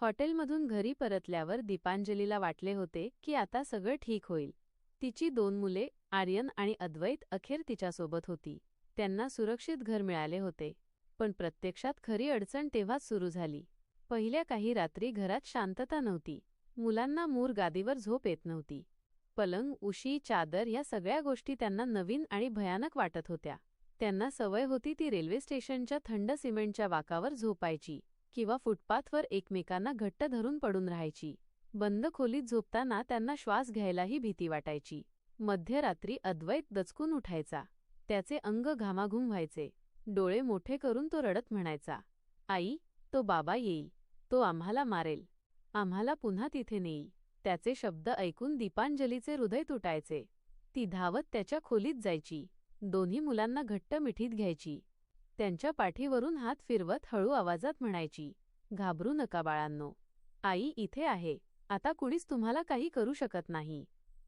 हॉटेलमधून घरी परतल्यावर दीपांजलीला वाटले होते की आता सगळं ठीक होईल. तिची दोन मुले आर्यन आणि अद्वैत अखेर तिच्यासोबत होती. त्यांना सुरक्षित घर मिळाले होते. पण प्रत्यक्षात खरी अडचण तेव्हाच सुरू झाली. पहिल्या काही रात्री घरात शांतता नव्हती. मुलांना मूर गादीवर झोप येत नव्हती. पलंग उशी चादर या सगळ्या गोष्टी त्यांना नवीन आणि भयानक वाटत होत्या. त्यांना सवय होती ती रेल्वे स्टेशनच्या थंड सिमेंटच्या वाकावर झोपायची. किंवा फुटपाथवर एकमेकांना घट्ट धरून पडून राहायची. बंद खोलीत झोपताना त्यांना श्वास घ्यायलाही भीती वाटायची. मध्यरात्री अद्वैत दचकून उठायचा. त्याचे अंग घामाघूम व्हायचे. डोळे मोठे करून तो रडत म्हणायचा आई तो बाबा येईल. तो आम्हाला मारेल. आम्हाला पुन्हा तिथे नेईल. त्याचे शब्द ऐकून दीपांजलीचे हृदय तुटायचे. ती धावत त्याच्या खोलीत जायची. दोन्ही मुलांना घट्ट मिठीत घ्यायची. त्यांच्या पाठीवरून हात फिरवत हळू आवाजात म्हणायची घाबरू नका बाळांनो. आई इथे आहे. आता कुणीच तुम्हाला काही करू शकत नाही.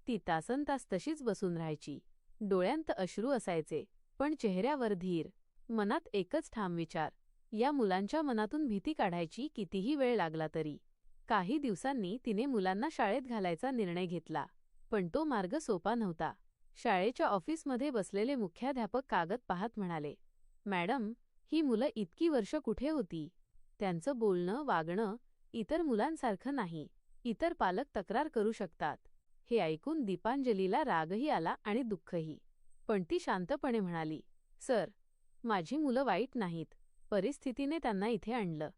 ती तासन तास तशीच बसून राहायची. डोळ्यांत अश्रू असायचे पण चेहऱ्यावर धीर. मनात एकच ठाम विचार. या मुलांच्या मनातून भीती काढायची कितीही वेळ लागला तरी. काही दिवसांनी तिने मुलांना शाळेत घालायचा निर्णय घेतला पण तो मार्ग सोपा नव्हता. शाळेच्या ऑफिसमध्ये बसलेले मुख्याध्यापक कागद पाहत म्हणाले मॅडम ही मुलं इतकी वर्ष कुठे होती? त्यांचं बोलणं वागणं इतर मुलांसारखं नाही. इतर पालक तक्रार करू शकतात. हे ऐकून दीपांजलीला रागही आला आणि दुःखही. पण ती शांतपणे म्हणाली सर माझी मुलं वाईट नाहीत. परिस्थितीने त्यांना इथे आणलं.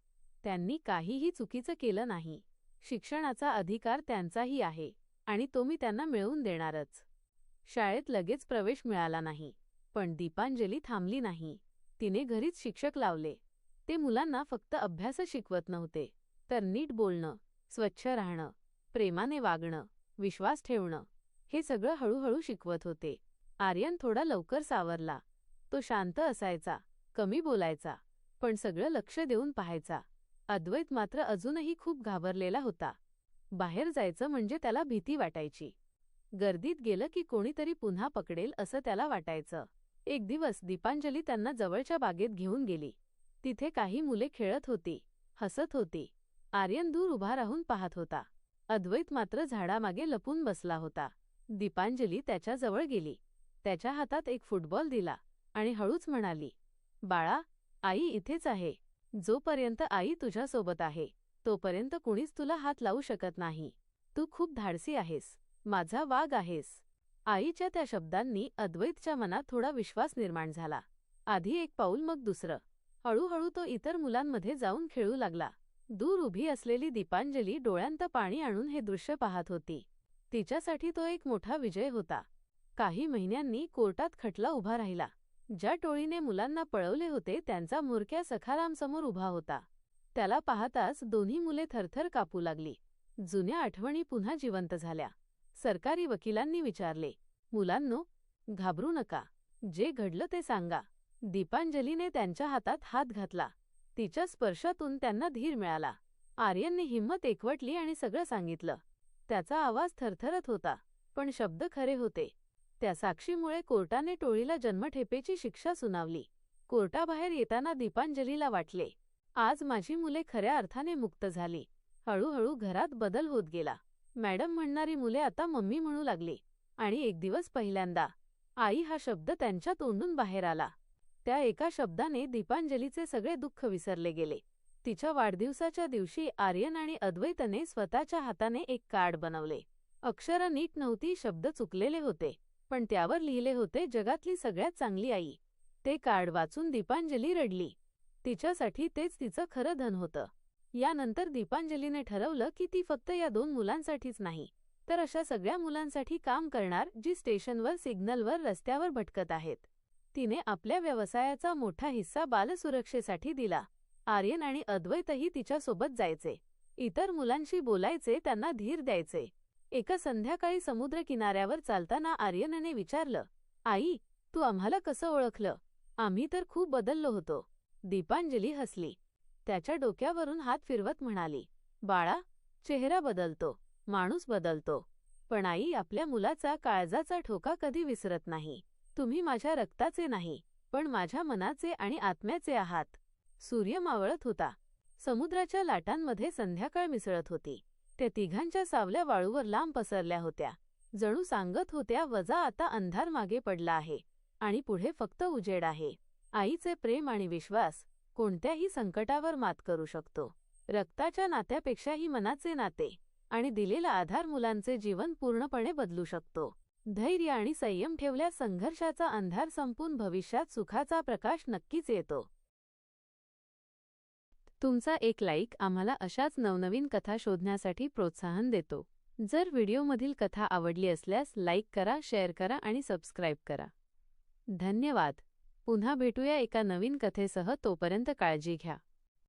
त्यांनी काहीही चुकीचं केलं नाही. शिक्षणाचा अधिकार त्यांचाही आहे आणि तो मी त्यांना मिळवून देणारच. शाळेत लगेच प्रवेश मिळाला नाही. पण दीपांजली थांबली नाही. तिने घरीच शिक्षक लावले. ते मुलांना फक्त अभ्यास शिकवत नव्हते. तर नीट बोलणं स्वच्छ राहणं प्रेमाने वागणं विश्वास ठेवणं हे सगळं हळूहळू शिकवत होते. आर्यन थोडा लवकर सावरला. तो शांत असायचा कमी बोलायचा पण सगळं लक्ष देऊन पाहायचा. अद्वैत मात्र अजूनही खूप घाबरलेला होता. बाहेर जायचं म्हणजे त्याला भीती वाटायची. गर्दीत गेलं की कोणीतरी पुन्हा पकडेल असं त्याला वाटायचं. एक दिवस दीपांजली त्यांना जवळच्या बागेत घेऊन गेली. तिथे काही मुले खेळत होती हसत होती. आर्यन दूर उभा राहून पाहत होता. अद्वैत मात्र झाडामागे लपून बसला होता. दीपांजली त्याच्याजवळ गेली. त्याच्या हातात एक फुटबॉल दिला आणि हळूच म्हणाली बाळा आई इथेच आहे. जोपर्यंत आई तुझ्यासोबत आहे तोपर्यंत कुणीच तुला हात लावू शकत नाही. तू खूप धाडसी आहेस. माझा वाघ आहेस. आईच्या त्या शब्दांनी अद्वैतच्या मनात थोडा विश्वास निर्माण झाला. आधी एक पाऊल मग दुसरं. हळूहळू तो इतर मुलांमध्ये जाऊन खेळू लागला. दूर उभी असलेली दीपांजली डोळ्यांत पाणी आणून हे दृश्य पाहत होती. तिच्यासाठी तो एक मोठा विजय होता. काही महिन्यांनी कोर्टात खटला उभा राहिला. ज्या टोळीने मुलांना पळवले होते त्यांचा मुरक्या सखारामसमोर उभा होता. त्याला पाहताच दोन्ही मुले थरथर कापू लागली. जुन्या आठवणी पुन्हा जिवंत झाल्या. सरकारी वकिलांनी विचारले मुलांनो घाबरू नका. जे घडलं ते सांगा. दीपांजलीने त्यांच्या हातात हात घातला. तिच्या स्पर्शातून त्यांना धीर मिळाला. आर्यनने हिंमत एकवटली आणि सगळं सांगितलं. त्याचा आवाज थरथरत होता पण शब्द खरे होते. त्या साक्षीमुळे कोर्टाने टोळीला जन्मठेपेची शिक्षा सुनावली. कोर्टाबाहेर येताना दीपांजलीला वाटले आज माझी मुले खऱ्या अर्थाने मुक्त झाली. हळूहळू घरात बदल होत गेला. मॅडम म्हणणारी मुले आता मम्मी म्हणू लागली. आणि एक दिवस पहिल्यांदा आई हा शब्द त्यांच्या तोंडून बाहेर आला. त्या एका शब्दाने दीपांजलीचे सगळे दुःख विसरले गेले. तिच्या वाढदिवसाच्या दिवशी आर्यन आणि अद्वैतने स्वतःच्या हाताने एक कार्ड बनवले. अक्षरं नीट नव्हती शब्द चुकलेले होते पण त्यावर लिहिले होते जगातली सगळ्यात चांगली आई. ते कार्ड वाचून दीपांजली रडली. तिच्यासाठी तेच तिचं खरं धन होतं. यानंतर दीपांजलीने ठरवलं की ती फक्त या दोन मुलांसाठीच नाही तर अशा सगळ्या मुलांसाठी काम करणार जी स्टेशनवर सिग्नलवर रस्त्यावर भटकत आहेत. तिने आपल्या व्यवसायाचा मोठा हिस्सा बालसुरक्षेसाठी दिला. आर्यन आणि अद्वैतही तिच्यासोबत जायचे. इतर मुलांशी बोलायचे त्यांना धीर द्यायचे. एका संध्याकाळी समुद्र किनाऱ्यावर चालताना आर्यनने विचारलं आई तू आम्हाला कसं ओळखलं? आम्ही तर खूप बदललो होतो. दीपांजली हसली. त्याच्या डोक्यावरून हात फिरवत म्हणाली बाळा चेहरा बदलतो माणूस बदलतो पण आई आपल्या मुलाचा काळजाचा ठोका कधी विसरत नाही. तुम्ही माझ्या रक्ताचे नाही पण माझ्या मनाचे आणि आत्म्याचे आहात. सूर्य मावळत होता. समुद्राच्या लाटांमध्ये संध्याकाळ मिसळत होती. त्या तिघांच्या सावल्या वाळूवर लांब पसरल्या होत्या. जणू सांगत होत्या वजा आता अंधार मागे पडला आहे आणि पुढे फक्त उजेड आहे. आईचे प्रेम आणि विश्वास कोणत्याही संकटावर मात करू शकतो. रक्ताच्या नात्यापेक्षाही मनाचे नाते आणि दिलेला आधार मुलांचे जीवन पूर्णपणे बदलू शकतो. धैर्य आणि संयम ठेवल्यास संघर्षाचा अंधार संपून भविष्यात सुखाचा प्रकाश नक्कीच येतो. तुमचा एक लाईक आम्हाला अशाच नवनवीन कथा शोधण्यासाठी प्रोत्साहन देतो. जर व्हिडिओमधील कथा आवडली असल्यास लाईक करा शेअर करा आणि सबस्क्राईब करा. धन्यवाद! पुन्हा भेटूया एका नवीन कथेसह तोपर्यंत काळजी घ्या.